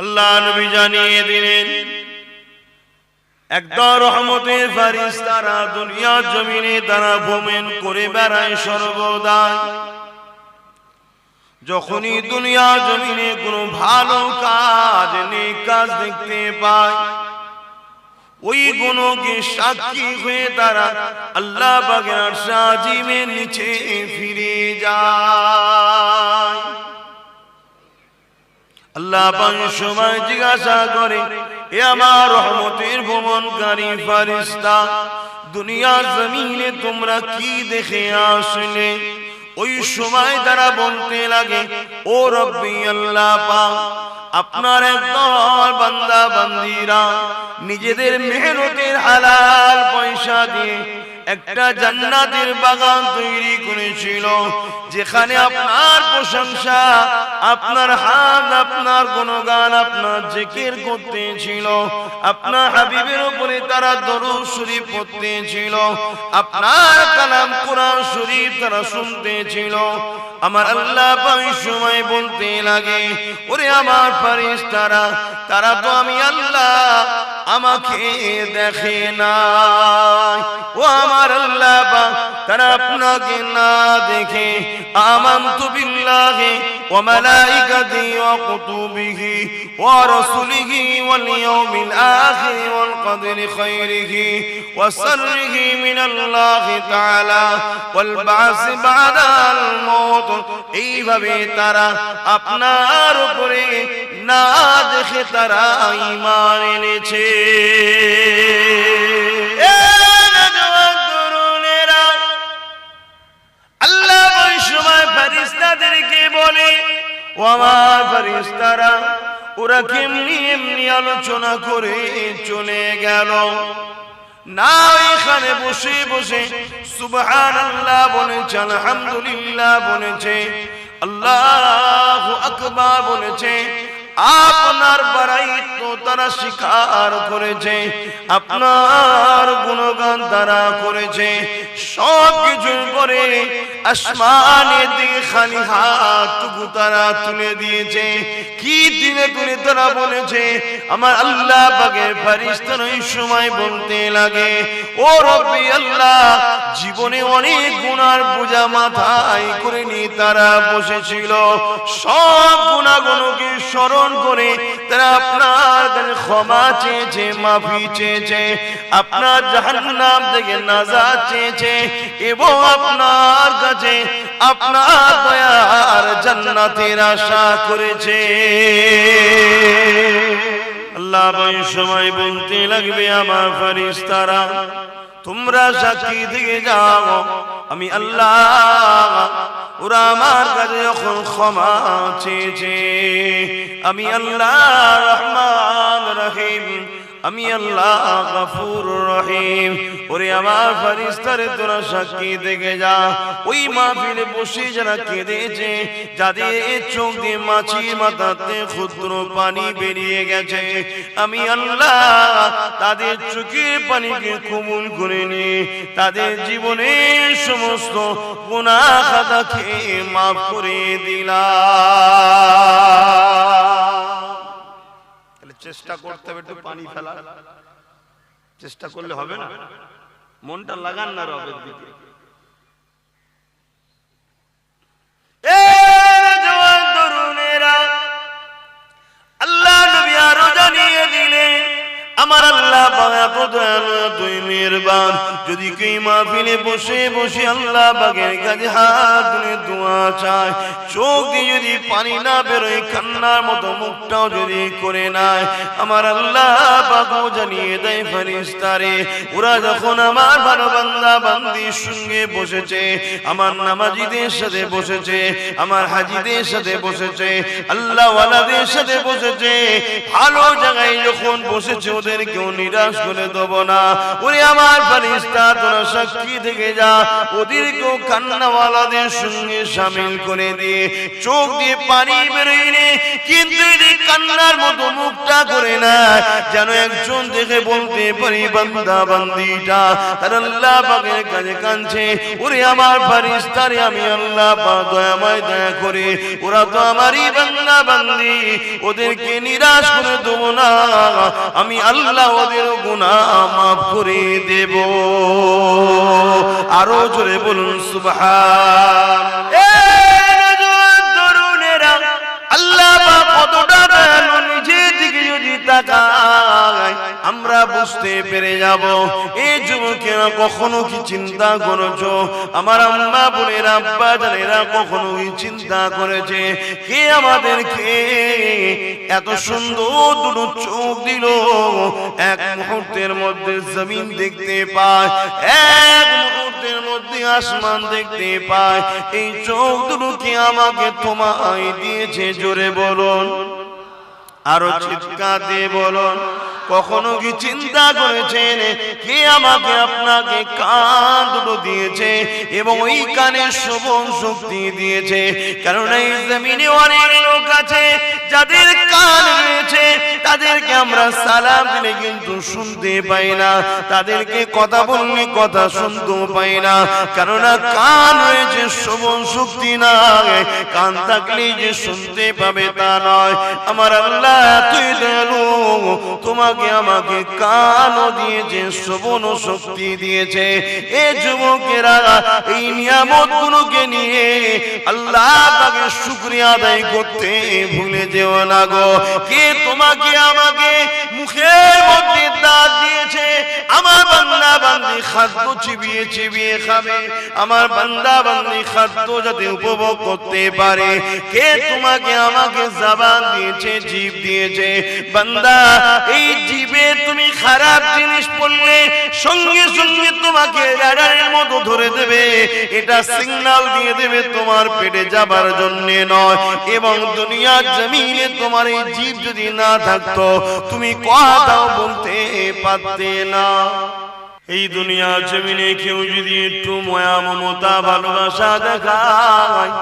আল্লাহ নবী জানিয়ে দিলেন একদম রহমতের ফারিস তারা দুনিয়া জমিনে তারা ভ্রমণ করে বেড়ায় সর্বদাই। যখনই দুনিয়া জমিনে কোনো ভালো কাজ নেই কাজ দেখতে পায়, ওই গুণকে সাক্ষী হয়ে তারা আল্লাহ বাগের সাজিমের নিচে ফিরে যায়। আল্লাহ সময় জিজ্ঞাসা করে, এ আমার রহমতের ভ্রমণকারী ফারিস্তা দুনিয়ার জমিনে তোমরা কি দেখে আসলে? ওই সময় তারা বলতে লাগে, ও রব্বি আল্লাহ পাক, আপনার একদল বান্দা বান্দিরা নিজেদের মেহনতের হালাল পয়সা দিয়ে একটা জান্নাতের বাগান তৈরি করেছিল, যেখানে আপনার প্রশংসা, আপনার হাত, আপনার গুণগান, আপনার জিকির করতে ছিল আপনার হাবিবের উপরে তারা দরুদ শরীফ পড়তে ছিল আপনার কালাম কোরআন শরীফ তারা শুনতে ছিল আমার আল্লাহ পাই সময় বলতে লাগে, ওরে আমার ফারিস তারা তারা তো আমি আল্লাহ আমাকে দেখে না ও আমার আপনাকে না দেখে, আমান্তু বিল্লাহি ওয়া মালাইকাতি ওয়া কুতুবিহি ওয়া রাসূলিহি ওয়াল ইয়াউমিল আখির ওয়াল কদরি খাইরিহি ওয়া শাররিহি মিনাল্লাহি তাআলা ওয়াল বা'স বা'দাল মাউত। এইভাবে তারা আপনার উপরে না দেখে তারা ঈমান এনেছে। আল্লাহ ওই সময় ফেরেশতাদেরকে বলে, ও আমার ফেরেশতারা, ওরা কেমনি এমনি আলোচনা করে চলে গেল। না এখানে বসে বসে সুবহান আল্লাহ বলেছে, আলহামদুলিল্লাহ বলেছে, আল্লাহ আকবার বলেছে আপনার বাড়াইত্ব তারা স্বীকার করেছে, আপনার গুণগান তারা করেছে, সব কিছুর পরে আসমানের দিকে খালি হাতটুকু তারা তুলে দিয়েছে। কি দিনে তুলে তারা বলেছে, আমার আল্লাহ পাকের ফারিস্তান ওই সময় বলতে লাগে। ও রব্বি আল্লাহ, জীবনে অনেক গুণার বোঝা মাথায় করে নিয়ে তারা বসেছিল। সব গুণাগুণকে স্মরণ করে তারা আপনার কাছে ক্ষমা চেয়েছে, মাফি চেয়েছে, আপনার জাহান্নাম থেকে নাজাত চেয়েছে এবং আপনার কাছে আপনার দয়ার জান্নাতের আশা করেছে। আল্লাহ সময় বলতে লাগবে আমার ফারিস্তারা তোমরা সাক্ষী দিয়ে যাও। আমি আল্লাহ ওরা আমার কাছে যখন ক্ষমা চেয়েছে। আমি আল্লাহ রহমান রহিম আমি আল্লাহ গফুর রহিম। ওরে আমার ফারিস্তারে তোরা সাক্ষী দেখে যা। ওই মাহফিলে বসে যারা কেঁদেছে, যাদের চোখ দিয়ে মাছির মাথাতে ক্ষুদ্র পানি বেরিয়ে গেছে, আমি আল্লাহ তাদের চোখের পানিকে কবুল করে নিয়ে তাদের জীবনের সমস্ত গুণা খাতাকে মাফ করে তাহলে চেষ্টা করতে হবে একটু পানি ফেলার। চেষ্টা করলে হবে না। মনটা লাগান না রবের দিকে। আমার আল্লাহ তুই মেহেরবান যদি কেউ মাহফিলে বসে বসে আল্লাহ বাগের কাছে হাত তুলে দোয়া চায়। চোখ দিয়ে যদি পানি না বেরোয়, কান্নার মতো মুখটাও যদি করে নাই আমার আল্লাহ বাবু জানিয়ে দেয় ফারিস্তারে ওরা যখন আমার ভালো বান্দা বান্দির সঙ্গে বসেছে, আমার নামাজিদের সাথে বসেছে, আমার হাজিদের সাথে বসেছে আল্লাহ ওয়ালাদের সাথে বসেছে, ভালো জায়গায় যখন বসেছে ওদের ওদেরকেও নিরাশ করে দেব না। ওরে আমার ফারিস্তা তোরা সাক্ষী থেকে যা। ওদেরকেও কান্নাওয়ালাদের সঙ্গে সামিল করে দিয়ে চোখ দিয়ে পানি বেরোয় নে। কিন্তু কান্নার মতো মুখটা করে না। যেন একজন দেখে বলতে পারি বান্দা বান্দিটা। তার আল্লাহ পাকের কাছে কাঁদছে। ওরে আমার ফারিস্তারে আমি আল্লাহ পাক দয়াময় দয়া করে। ওরা তো আমারই বান্দা বান্দি। ওদেরকে নিরাশ করে দেবো না। আমি আল্লাহ ওদের গুণা মাফ করে দেব। আরও জোরে বলুন সুবহান এ আল্লাহ নিজের দিকে যদি তাকায়, আমরা বুঝতে পেরে যাব। এই যুবকেরা কখনো কি চিন্তা করেছ? আমার আম্মা বোনের আব্বা জানেরা কখনো কি চিন্তা করেছে? কে আমাদেরকে এত সুন্দর দুটো চোখ দিল? এক মুহূর্তের মধ্যে জমিন দেখতে পায়, এক মুহূর্তের মধ্যে আসমান দেখতে পায়। এই চোখ দুটো কি আমাকে তোমায় দিয়েছে, জোরে বলুন। আরও চিৎকার দিয়ে বলুন, কখনো কি চিন্তা করেছেন? কে আমাকে আপনাকে কান দুটো দিয়েছে এবং ওই কানে শ্রবণ শক্তি দিয়েছে? কারণ এই জমিনে অনেক লোক আছে যাদের কান রয়েছে, তাদেরকে আমরা সালাম দিলে কিন্তু শুনতে পাই না। তাদেরকে কথা বললে কথা পাই না। কেননা কান রয়েছে, শ্রবণ শক্তি না কান থাকলেই যে শুনতে পাবে তা নয়। আমার আল্লাহ তুই তোমাকে আমাকে কানও দিয়েছে শ্রবণ শক্তি দিয়েছে। এ যুবকেরা, এই নিয়ামত গুলোকে নিয়ে আল্লাহ তাকে শুক্রিয়া আদায় করতে ভুলে যেও না গো। কে তোমাকে আমাকে মুখের মধ্যে দাঁত দিয়েছে? আমার বান্দা বান্দি খাদ্য চিবিয়ে চিবিয়ে খাবে। আমার বান্দা বান্দি খাদ্য যাতে উপভোগ করতে পারে। কে তোমাকে আমাকে জবান দিয়েছে, জীব দিয়েছে? বান্দা, এই জীবে তুমি খারাপ জিনিস পড়লে সঙ্গে সঙ্গে তোমাকে রাডারের মতো ধরে দেবে। এটা সিগন্যাল দিয়ে দেবে তোমার পেটে যাবার জন্য নয়, এবং দুনিয়ার জমিনে তোমার এই জীব যদি না থাকতো, তুমি কথাও বলতে পারতে না। এই দুনিয়া জমিনে কেউ যদি একটু ময়া, মমতা, ভালোবাসা দেখায়,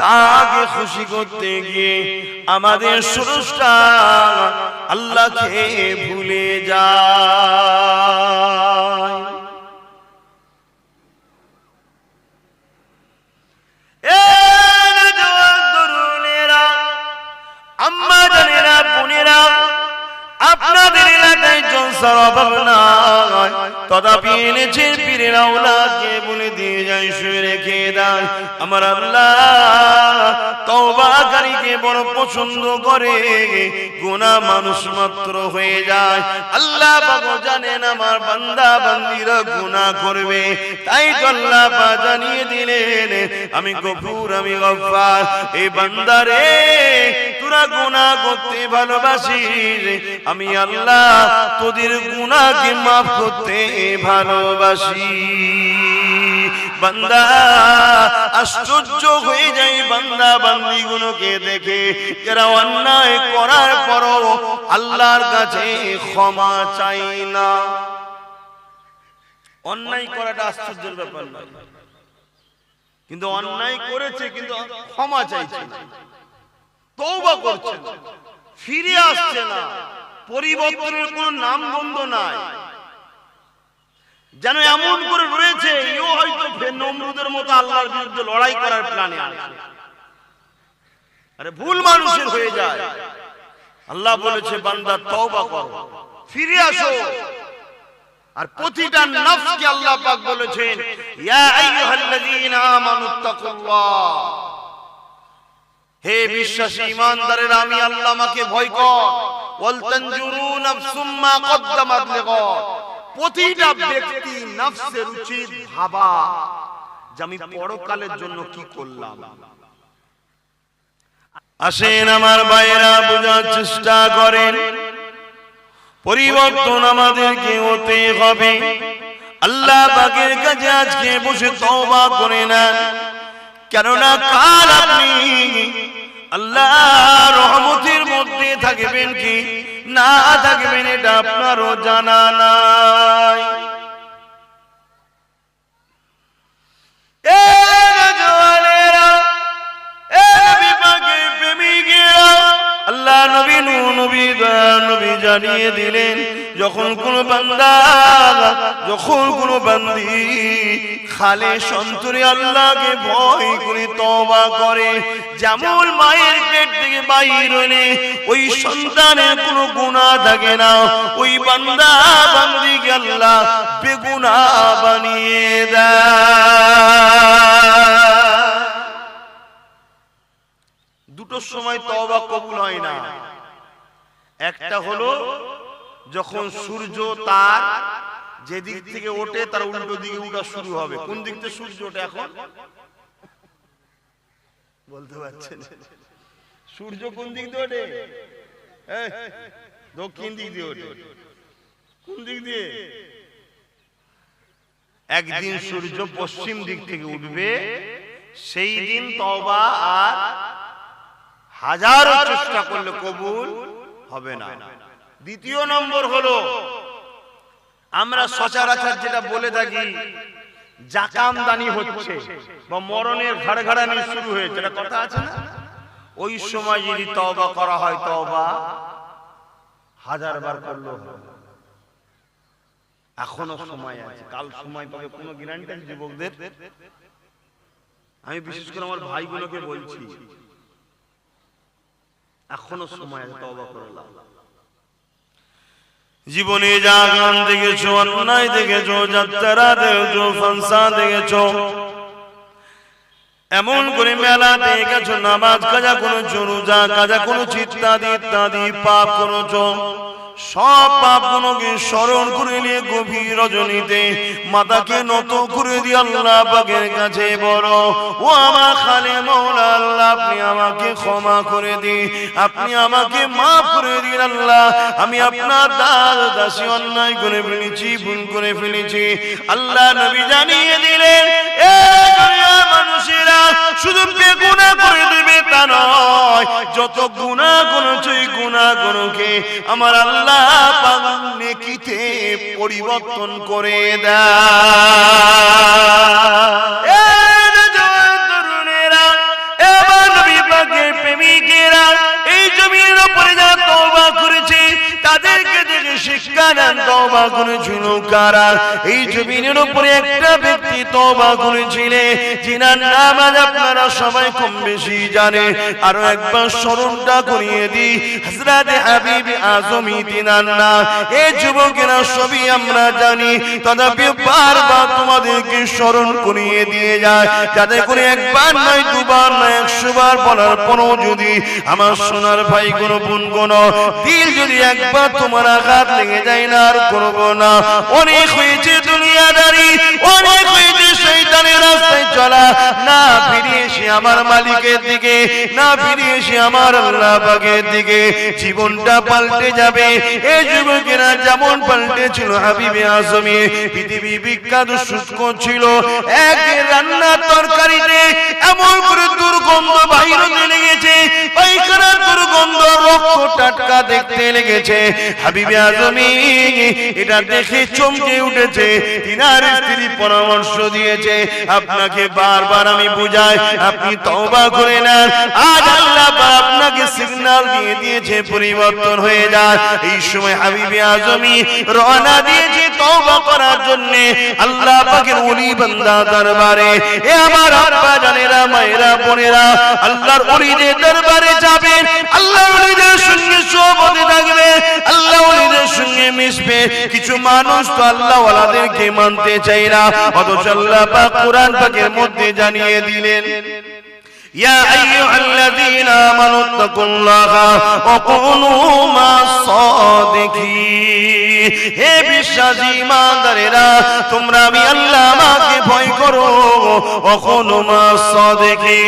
তাকে খুশি করতে গিয়ে আমাদের সুরষ্টা আল্লাহকে ভুলে যায়। এলাকায় অভাব যায়, শুয়ে রেখে আমার আল্লাহ তওবাকারীকে করে। গুনাহ মানুষ মাত্র হয়ে যায়। আল্লাহ বাবা জানেন আমার বান্দা বান্দিরা গুনাহ করবে। তাই তো আল্লাহ পা জানিয়ে দিলেন, আমি গফুর, আমি গফফার। এই বান্দারে তোরা গুনাহ করতে ভালোবাসিস। আমি আল্লাহ তোদের গুনাহকে মাফ করতে ভালোবাসি বান্দা, আশ্চর্য হয়ে যায় বান্দা বান্দি গুলোকে দেখে। যারা অন্যায় করার পরও আল্লাহর কাছে ক্ষমা চাই না। অন্যায় করাটা আশ্চর্যের ব্যাপার কিন্তু অন্যায় করেছে, কিন্তু ক্ষমা চাইছে। না তৌবা করছে না ফিরে আসছে না। পরিবর্তনের কোন নাম বন্ধ নাই। যেন এমন করে রয়েছে, এও হয়তো নমরুদের মতো আল্লাহর বিরুদ্ধে লড়াই করার প্ল্যানে আছে। আরে ভুল মানুষের হয়ে যায়। আল্লাহ বলেছে, বান্দা, তওবা করো। ফিরে আসো। আর প্রতিটা নফসকে আল্লাহ পাক বলেছেন, ইয়া আইয়ুহাল্লাযীনা আমানুত্তাকুল্লাহ হে বিশ্বাসী ইমানদারের, আমি আল্লাহ আমাকে ভয় কর। কদ্দামাত প্রতিটা ব্যক্তি উচিত ভাবা যে আমি পরকালের জন্য কি করলাম। আসেন আমার ভাইয়েরা, বোঝার চেষ্টা করেন। পরিবর্তন আমাদেরকে হতে হবে। আল্লাহ পাকের কাছে আজকে বসে তওবা করে নেন। কেননা কাল আপনি আল্লাহ রহমতের মধ্যে থাকবেন কি? না থাকবেন এটা আপনারও জানা নাই। আল্লাহ নবী নবী নবী জানিয়ে দিলেন যখন কোন বান্দা, যখন কোন বান্দি খালে সন্তরে আল্লাহকে ভয় করে তওবা করে, যেমন মায়ের পেট থেকে বাইর হলে ওই সন্তানের কোনো গুনাহ থাকে না, ওই বান্দা বান্দিকে আল্লাহ বেগুনা বানিয়ে দেয়। দুটোর সময় তওবা কবুল হয় না। একটা হলো যখন সূর্য তার যে দিক থেকে ওঠে তার উল্টো দিকে উঠা শুরু হবে। কোন দিক থেকে সূর্য ওঠে এখন? বলতে পারছেন সূর্য কোন দিক দিয়ে ওঠে? দক্ষিণ দিক দিয়ে ওঠে। কোন দিক দিয়ে? একদিন সূর্য পশ্চিম দিক থেকে উঠবে। সেই দিন তওবা আর হাজারো চেষ্টা করলে কবুল হবে না। দ্বিতীয় নম্বর হলো আমরা সচরাচর যেটা বলে থাকি জাকামদানি হচ্ছে বা মরণের ঘাড়ঘাড়ানি শুরু হয়েছে। এটা কথা আছে না? ওই সময় যদি তওবা করা হয় তওবা হাজার বার করলেও হবে। এখনও সময় আছে। কাল সময় পাবে কোনো গ্যারান্টি আছে যুবকদের? আমি বিশেষ করে আমার ভাইগুলোকে বলছি এখনও সময় আছে তওবা করে। জীবনে যা গান দেখেছ, অন্যায় দেখেছ, যাত্রা দেখেছ ফাংশা দেখেছ। এমন করে মেলা দেখেছ, নামাজ কাজা কোনো যা কাজা কোনো চিত্তাদি ইত্যাদি, পাপ করেছ। সব পাপ গুলোকে স্মরণ করে নিয়ে গভীর রজনীতে মাতাকে নত করে দিয়ে আল্লাহ পাকের কাছে বড় ও আমার খালে মৌলা আল্লাহ, আপনি আমাকে ক্ষমা করে দিন। আপনি আমাকে মাফ করে দিন, আল্লাহ। আমি আপনার দাস, দাসী অন্যায় করে ফেলেছি, ভুল করে ফেলেছি। আল্লাহ নবী জানিয়ে দিলেন, এ মানুষেরা শুধু বেগুনা করে দেবে তা নয়। যত গুণা করেছে ওই গুণা গুণকে আমার আল্লাহ নেকিতে পরিবর্তন করে দেয়। শিক্ষা তওবা সবাই আমরা জানি, তথাপি বারবার তোমাদেরকে স্মরণ করিয়ে দিয়ে যায়। যাতে করে একবার নয়, দুবার নয় একশো বার বলার যদি আমার সোনার ভাই কোনো বোন কোনো দিল যদি একবার তোমার আঘাত লেগে যায় না আর করব না। অনেক হয়েছে দুনিয়াদারি অনেক হয়েছে শৈতানের রাস্তায় চলা। না ফিরে এসে আমার মালিকের দিকে, না এসে আমার দিকে। জীবনটা পাল্টে যাবে। এই যুবকেরা যেমন হাবিবে আজমি, পৃথিবী বিখ্যাত শুষ্ক ছিল। এক রান্নার তরকারিতে এমন করে দুর্গন্ধ রক্ত টাটকা দেখতে লেগেছে। হাবিবে আজমি, এটা চমকে উঠেছে। পরামর্শ দিয়েছে আপনাকে বারবার আমি বুঝাই, আপনি তওবা করে নেন। আজ আল্লাহ আপনাকে সিগন্যাল দিয়ে দিয়েছে, পরিবর্তন হয়ে যায় এই সময় হাবিবে আজমি রওনা দিয়েছে তওবা করার জন্য। আল্লাহ পাকের ওলি বান্দা দরবারে। এ আমার আব্বা জানেরা, মায়েরা, বোনেরা, আল্লাহর ওলিদের দরবারে যাবেন আল্লাহর ওলিদের সঙ্গে সোহবতে থাকবে। আল্লাহ ওলিদের সঙ্গে মিশবে। কিছু মানুষ তো আল্লাহ ওয়ালাদেরকে মানতে চাই না। অথচ আল্লাহ পাক কোরআন পাকের মধ্যে জানিয়ে দিলেন يا أيها الذين آمنوا اتقوا الله وكونوا مع الصادقين হে বিশ্বাসী ইমানদারেরা তোমরা আমি আল্লাহ আমাকে ভয় করো কখনো মা সাদেকি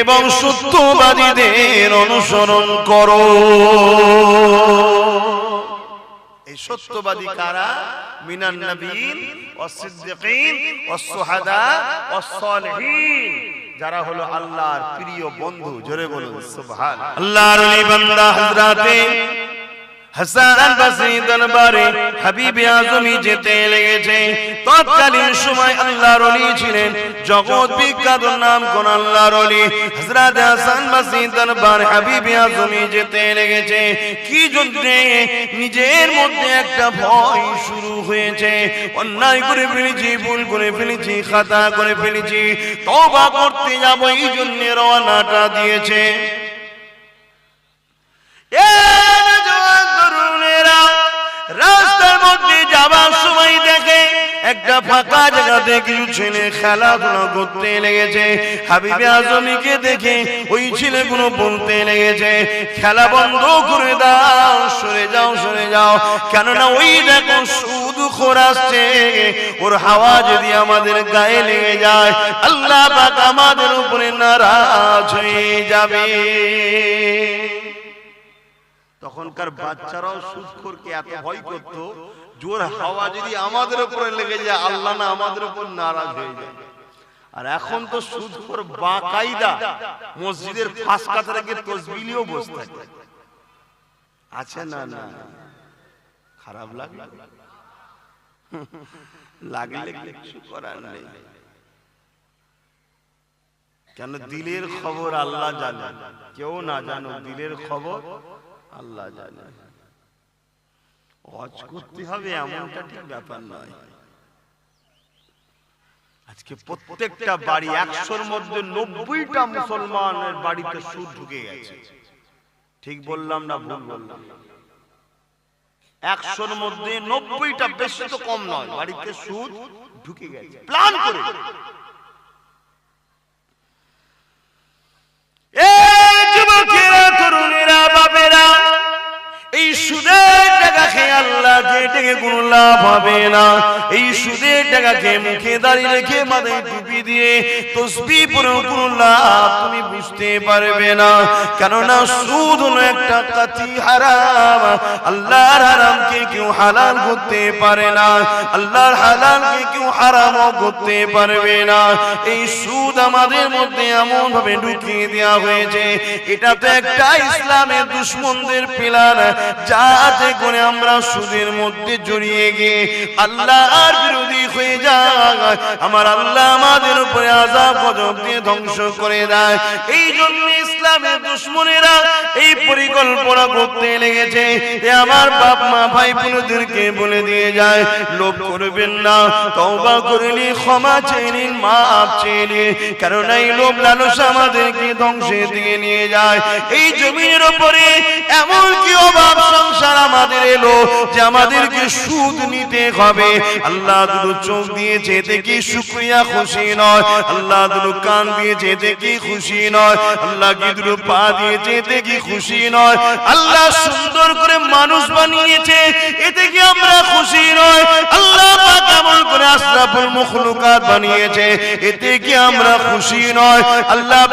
এবং সত্যবাদীদের অনুসরণ করো এই সত্যবাদী কারা? মিনান নবীন ওয়াসিদ্দিকিন অসহাদা অসলহীন যারা হলো আল্লাহর প্রিয় বন্ধু, জোরে বলুন, সুবহান। আল্লাহর ওলি বান্দা হযরতে হাসান দরবারে আজমি যেতে লেগেছে। তৎকালীন সময় আল্লাহর ওলি ছিলেন। জগৎ বিখ্যাত নাম কোন আল্লাহর হাসান দরবার আজমি যেতে লেগেছে। কি জন্য নিজের মধ্যে একটা ভয় শুরু হয়েছে। অন্যায় করে ফেলেছি, ভুল করে ফেলেছি, খাতা করে ফেলেছি। তওবা করতে যাব এই জন্য রওনাটা দিয়েছে রাস্তার মধ্যে যাবার সময় দেখে একটা ফাঁকা জায়গাতে কিছু ছেলে খেলাধুলা করতে লেগেছে। হাবিবে আজমিকে দেখে ওই ছেলেগুলো বলতে লেগেছে, খেলা বন্ধ করে দাও, সরে যাও সরে যাও। কেননা ওই দেখো শুধু খোর আসছে, ওর হাওয়া যদি আমাদের গায়ে লেগে যায়, আল্লাহ আমাদের উপরে নারাজ হয়ে যাবে। তখনকার বাচ্চারাও সুদখোরকে এত ভয় করত জোর হাওয়া যদি আমাদের উপরে লেগে যায় আল্লাহ না আমাদের উপর নারাজ হয়ে যায়। আর এখন তো সুদখোর বাকায়দা মসজিদের ফাঁস কাছে রেখে তসবিলিও বসে থাকে। আছে না না? খারাপ লাগল? লাগলে কিছু করার নেই। কেন দিলের খবর আল্লাহ জানে। কেউ না জানো দিলের খবর। আল্লাহ জানে। হজ করতে হবে এমনটা ঠিক ব্যাপার নয়। আজকে প্রত্যেকটা বাড়ি একশোর মধ্যে নব্বইটা মুসলমানের বাড়িতে সুদ ঢুকে গেছে। ঠিক বললাম না ভুল বললাম? একশোর মধ্যে নব্বইটা বেশি তো কম নয়। বাড়িতে সুদ ঢুকে গেছে। প্ল্যান করে। ডেকে কোনো লাভ হবে না। এই সুদের টাকা খেয়ে মুখে দাঁড়িয়ে রেখে মাথায় টুপি দিয়ে তসবি তুমি বুঝতে পারবে না। কেননা সুদ হলো একটা কাতি হারাম। আল্লাহর হারামকে কেউ হালাল করতে পারে না। আল্লাহর হালালকে কেউ হারামও করতে পারবে না। এই সুদ আমাদের মধ্যে এমন ভাবে ঢুকিয়ে দেওয়া হয়েছে, এটা তো একটা ইসলামের দুশ্মনদের পিলার। যাতে করে আমরা সুদের মধ্যে জড়িয়ে গিয়ে আল্লাহর বিরোধী হয়ে যায়, আমার আল্লাহ আমাদের উপরে আজাব গজব দিয়ে ধ্বংস করে দেয়। এই জন্য ইসলামের দুশ্মনেরা এই পরিকল্পনা করতে লেগেছে। আমার বাপ মা ভাই বোনদেরকে বলে দিয়ে যায়, লোভ করবেন না, তওবা করে ক্ষমা চেয়ে নিন নিন। কারণ এই লোভ লালসা আমাদেরকে ধ্বংসের দিকে নিয়ে যায়। এই জমিনের উপরে এমন কি অভাব সংসার আমাদের এলো যে আমাদেরকে সুদ নিতে হবে। আল্লাহ দুটো চোখ দিয়েছে এতে কি শুক্রিয়া খুশি নয়। আল্লাহ কান কি খুশি নয়। আল্লাহ পা কি খুশি নয়। আল্লাহ সুন্দর করে মানুষ বানিয়েছে এতে কি আমরা খুশি নয়। আল্লাহ পাক এমন করে আশরাফুল মখলুকাত বানিয়েছে এতে কি আমরা খুশি নয়। আল্লাহ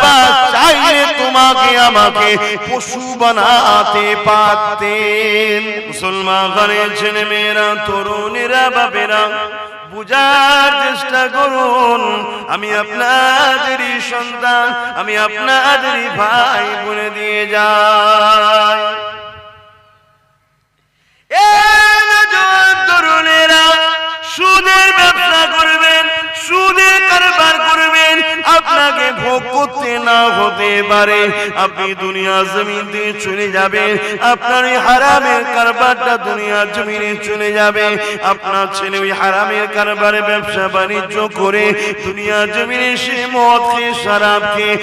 চাইলে তোমাকে, আমাকে পশু বানাতে পারতেন। মুসলমান ছেলে মেয়েরা, তরুণেরা বাবেরা বুঝার চেষ্টা করুন। আমি আপনাদেরই সন্তান, আমি আপনাদেরই ভাই বলে দিয়ে যাই। সুদের ব্যবসা করবেন সুদের কারবার করবেন, আপনাকে ভোগ করতে না হতে পারে। আপনি দুনিয়া জমিন দিয়ে চলে যাবেন, আপনার হারামের কারবারটা দুনিয়া জমিনে চলে যাবে। আপনার ছেলে ওই হারামের কারবারে ব্যবসা বাণিজ্য করে, দুনিয়া জমিনে সে মদ খেয়ে, শরাব খেয়ে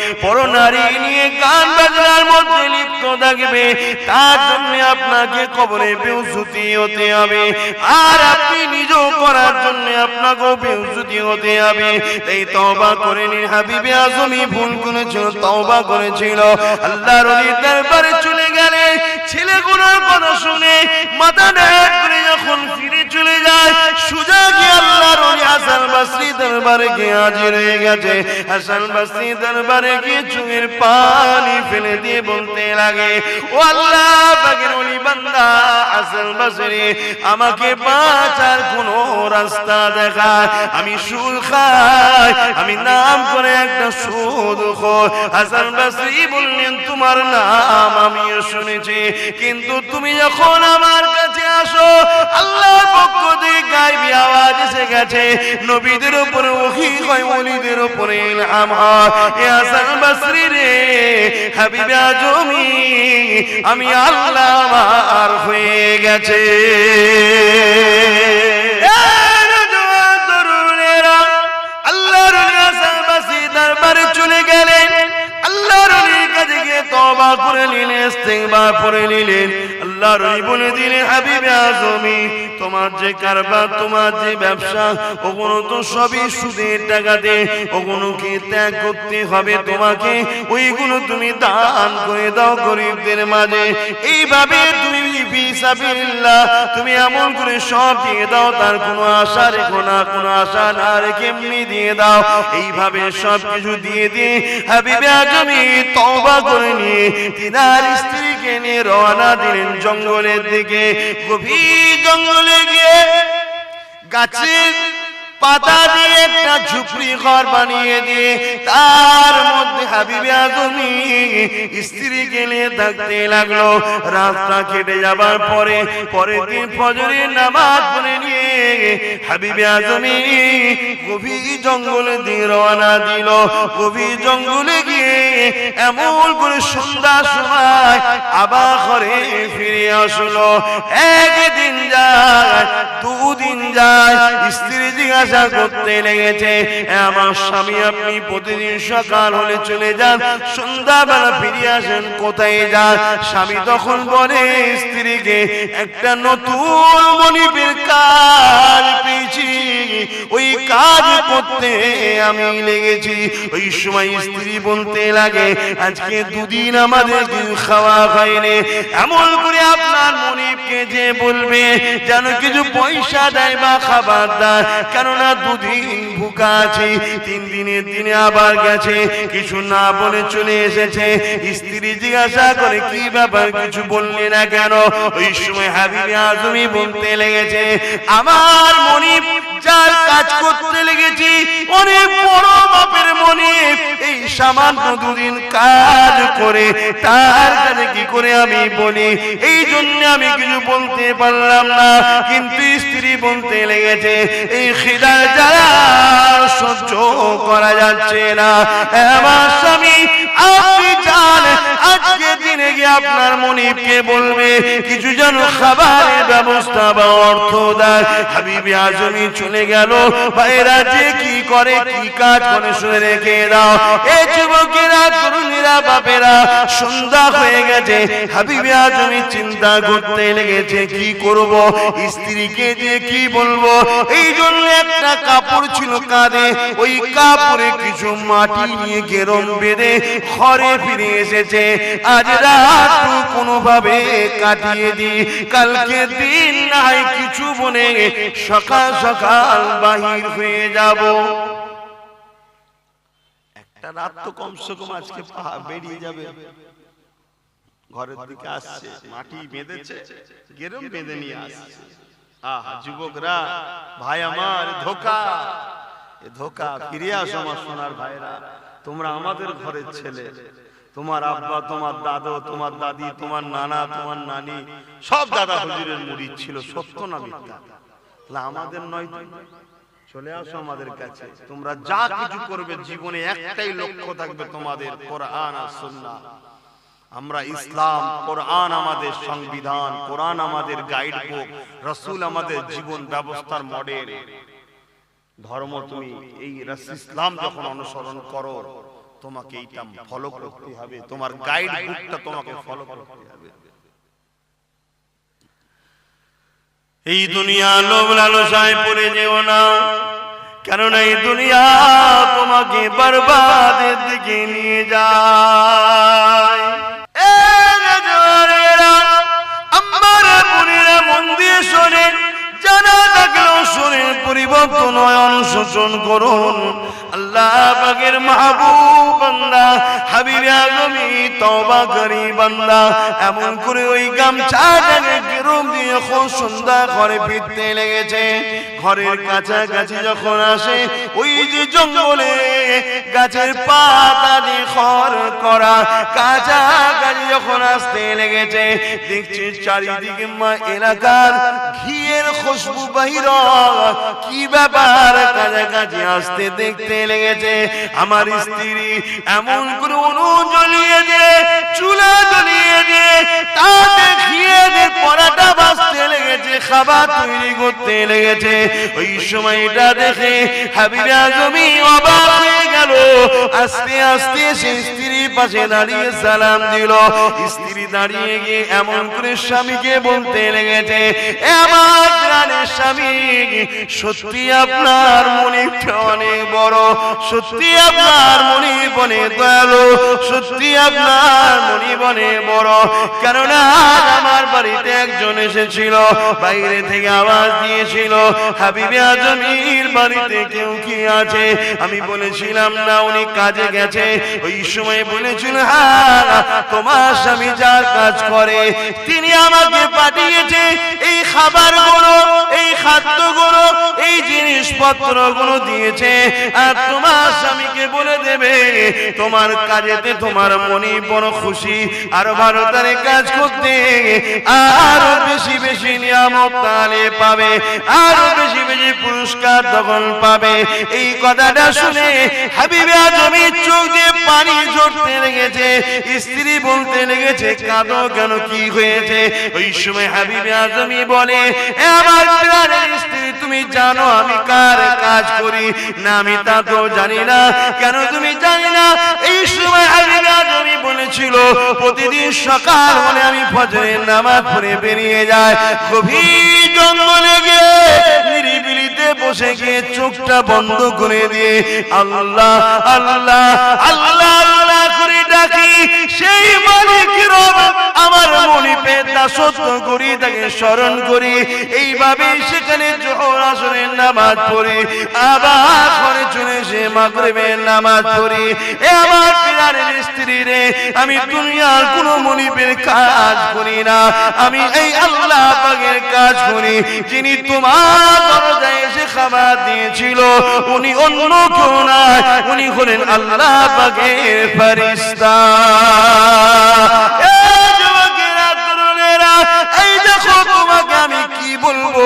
নিয়ে গান বাজনার মধ্যে লিপ্ত থাকবে। তার জন্য আপনাকে কবরে বেউসুতি হতে হবে। আর আপনি নিজেও করার জন্য আপনাকেও বেউসুতি হতে হবে এই তওবা করে নিন, হাবিবে আজমি ভুল করেছিল, তওবা করেছিল। আল্লাহর ওলির দরবারে চলে গেলে ছেলেগুলোর কথা শুনে মাথা ন্যাট করে যখন ফিরে দরবারে গিয়ে গেছে। হাসান দরবারে গিয়ে পানি ফেলে দিয়ে বলতে লাগে, ও আল্লাহ বান্দা হাসান আমাকে বাঁচার কোনো রাস্তা দেখায় আমি সুদ খাই, আমি নাম করে একটা সুদ হাসান বাসরি বললেন, তোমার নাম আমিও শুনেছি, কিন্তু তুমি যখন আমার কাছে আসো, আল্লাহর পক্ষ থেকে গাইবি আওয়াজ এসে গেছে। নবীদের উপরে, ওহি হয় ওলিদের উপরে ইলহাম হয়। হাসান বাসরি রে আজমি, আমি আল্লাহ আমার হয়ে গেছে। চলে গেলেন। আল্লাহর কাছে গিয়ে তওবা করে নিলেন, ইস্তেগফার করে নিলেন। আল্লাহর বলে দিলেন হাবিবে আজমি। তোমার যে কারবার, তোমার যে ব্যবসা, ওগুলো তো সবই সুদের ত্যাগ করতে হবে তোমাকে? ওইগুলো তুমি দান করে দাও গরিবদের মাঝে। এইভাবে তুমি তুমি এমন করে সব দিয়ে দাও, তার কোনো আশা রেখো না, কোনো আশা না রেখে এমনি দিয়ে দাও। এইভাবে সব কিছু দিয়ে দিয়ে হাবিবে আজমি তওবা করে নিয়ে তিনার স্ত্রীকে নিয়ে রওনা দিলেন। জঙ্গলের দিকে, গভীর জঙ্গলে গিয়ে গাছের পাতা দিয়ে একটা ঝুপড়ি ঘর বানিয়ে দিয়ে, তার মধ্যে হাবিবে আজমি স্ত্রী গেলে থাকতে লাগল। রাস্তা কেটে যাবার পরে, পরের দিন ফজরের নামাজ পড়ে নিয়ে হাবিবে আজমি গভীর জঙ্গলে দিয়ে রওনা দিল। গভীর জঙ্গলে গিয়ে এমন করে সন্ধ্যার সময় আবার ঘরে ফিরে আসলো। একদিন যায়, দুদিন যায়, স্ত্রী জিজ্ঞাসা করতে লেগেছে, আমার স্বামী আপনি প্রতিদিন সকাল হলে চলে যান, সন্ধ্যাবেলা ফিরে আসেন কোথায় যান? স্বামী তখন বলে, স্ত্রীকে একটা নতুন মনিবের কাজ পেয়েছি, ওই কাজ করতে আমি লেগেছি। ওই সময় স্ত্রী বলতে লাগে, আজকে দুদিন আমাদের খাওয়া হয়নি। এমন করে আপনার মনিবকে যে বলবে, যেন কিছু পয়সা দেয় বা খাবার দেয়। কেননা দুদিন ভুকা আছে, তিন দিনের দিনে আবার গেছে, কিছু না বলে চলে এসেছে। স্ত্রী জিজ্ঞাসা করে, কি ব্যাপার, কিছু বললে না কেন? ওই সময় হাবিবে আজমি বলতে লেগেছে, আমার মনিব যার কাজ করতে লেগেছি, অনেক বড় বাপের মনে এই সামান্য দুদিন কাজ করে, তার কাছে কি করে আমি বলি? এই জন্য আমি কিছু বলতে পারলাম না, কিন্তু স্ত্রী বলতে লেগেছে, এই খিদার যারা সহ্য করা যাচ্ছে না। আমার স্বামী, আপনি চান আজকে দিনে গিয়ে আপনার মনিবকে বলবে, কিছু যেন খাবারের ব্যবস্থা বা অর্থ দেয়। হাবিবি আজমি চলে গেল ভাইরা যে কি করে, কি কাজ করে শুনে রেখে দাও। এই যুবকেরা তরুণীরা বাপেরা, সন্ধ্যা হয়ে গেছে। হাবিবি আজমি চিন্তা করতে লেগেছে, কি করব? স্ত্রীকে যে কি বলব? এই জন্য একটা কাপড় ছিল কাঁধে। ওই কাপড়ে কিছু মাটি নিয়ে গেরম বেঁধে ঘরে ফিরে এসেছে। আজ রাত কোনোভাবে কাটিয়ে দি, কালকে দিন নাই, কিছু বনে সকাল সকাল বাহির হয়ে যাব। একটা রাত তো কমসে কম আজকে বেরিয়ে যাবে। ঘরের দিকে আসছে, মাটি বেঁধেছে, গেরম বেঁধে নিয়ে আসছে। আহা, যুবকরা, ভাই আমার ধোকা। এ ধোকা, ফিরে আসো আমার সোনার ভাইরা। তোমরা আমাদের ঘরের ছেলে। তোমার আব্বা, তোমার দাদু, তোমার দাদি, তোমার নানা, তোমার নানি, সব দাদা হুজুরের মুড়ি ছিল, সত্য না মিথ্যা? আমাদের নয়? চলে আসো আমাদের কাছে। তোমরা যা কিছু করবে জীবনে একটাই লক্ষ্য থাকবে তোমাদের কোরআন আর সুন্নাহ। আমরা ইসলাম কোরআন আমাদের সংবিধান কোরআন আমাদের গাইড বুক রসুল আমাদের জীবন ব্যবস্থার মডেল ধর্ম তুমি এই ইসলাম যখন অনুসরণ করো তোমাকে এইটা ফলো করতে হবে। তোমার গাইড বুকটা তোমাকে ফলো করতে হবে। এই দুনিয়া লোভ লালসায় পড়ে যেও না। কেননা এই দুনিয়া তোমাকে বরবাদের দিকে নিয়ে যায়। আমার মন দিয়ে শোনেন জানা পরিবর্তন হয় অনুশোচন করুন বান্দা এমন করে ওই দিয়ে এখন সন্ধ্যা ঘরে ফিরতে লেগেছে ঘরের কাছাকাছি যখন আসে, ওই যে জঙ্গলে গাছের পাতা দিয়ে খড় করা, কাছাকাছি যখন আসতে লেগেছে, দেখছি চারিদিকে মা এলাকার ঘিয়ের খুশবু হয়। কি ব্যাপার? কাছাকাছি আসতে দেখতে লেগেছে। আমার স্ত্রী এমন করে উনু জ্বলিয়ে দিয়ে চুলা জ্বলিয়ে দিয়ে তাতে ঘিয়েদের পরাটা বাঁচতে লেগেছে, খাবার তৈরি করতে লেগেছে। ওই সময়টা দেখে হাবিবা জমি অবাক হয়ে গেল। আস্তে আস্তে সে স্ত্রীর পাশে দাঁড়িয়ে সালাম দিল। স্ত্রী দাঁড়িয়ে গিয়ে এমন করে স্বামীকে বলতে লেগেছে, "এ আমার একজন এসেছিল, বাইরে থেকে আওয়াজ দিয়েছিল, হাবিবে আজমির বাড়িতে কেউ কি আছে? আমি বলেছিলাম, না, উনি কাজে গেছে। ওই সময় বলেছিল হ্যাঁ তোমার স্বামী যার কাজ করে, তিনি আমাকে পাঠিয়েছে এই খাবারগুলো এই খাদ্যগুলো এই জিনিসপত্রগুলো দিয়েছে। আর তোমার স্বামীকে বলে দেবে, তোমার কাজেতে তোমার মনে বড় খুশি, আরও ভালো তারে কাজ করতে আরও বেশি বেশি নিয়ামত তাহলে পাবে, আরও বেশি বেশি পুরস্কার তখন পাবে। এই কথাটা শুনে হাবিবে আজমি ঝরতে লেগেছে। স্ত্রী বলতে লেগেছে, কাঁদো কেন? কি হয়েছে? ওই সময় হাবিবে আজমি বলে, "এ আমার প্রাণের স্ত্রী, তুমি জানো আমি কার কাজ করি? না, আমি তা তো জানি না। কেন তুমি জানি না? এই সময় বলেছিল, প্রতিদিন সকাল হলে আমি ফজরের নামাজ পড়ে বেরিয়ে যাই। গভীর জঙ্গলে গিয়ে নিরিবিলিতে বসে গিয়ে চোখটা বন্ধ করে দিয়ে আল্লাহ আল্লাহ আল্লাহ সেই আমার মনিপে দাসত্ব করি, তাকে স্মরণ করি। এইভাবে সেখানে জোহর আসরের নামাজ পড়ি। আবার ঘরে চলে এসে মাগরিবের নামাজ পড়ি। এ আমার স্ত্রী রে, আমি দুনিয়ার কোন মনিপের কাজ করি না। আমি এই আল্লাহ কাজ করি যিনি তোমার এসে খাবার দিয়েছিল, উনি অন্য কেউ নয়, উনি হলেন আল্লাহ পাকের ফেরেশতা। বলব,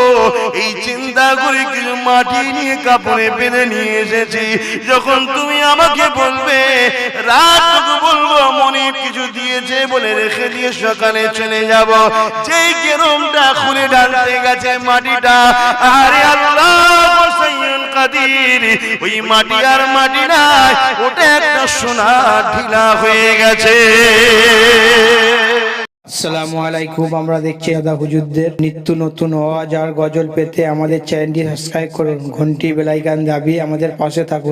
এই চিন্তা করে কিছু মাটি নিয়ে কাপড়ে বেঁধে নিয়ে এসেছি। যখন তুমি আমাকে বলবে, রাত বলব মনে কিছু দিয়েছে বলে রেখে দিয়ে সকালে চলে যাব। যেই কেরমটা খুলে ডালতে গেছে মাটিটা, আরে আল্লাহ কাদির, ওই মাটি আর মাটি নাই ওটা একটা সোনা ঢিলা হয়ে গেছে। আমরা দেখছি নিত্য নতুন গজল পেতে আমাদের চ্যানেলটি সাবস্ক্রাইব করুন, ঘন্টি বেলাইকান দাবি আমাদের পাশে থাকুন।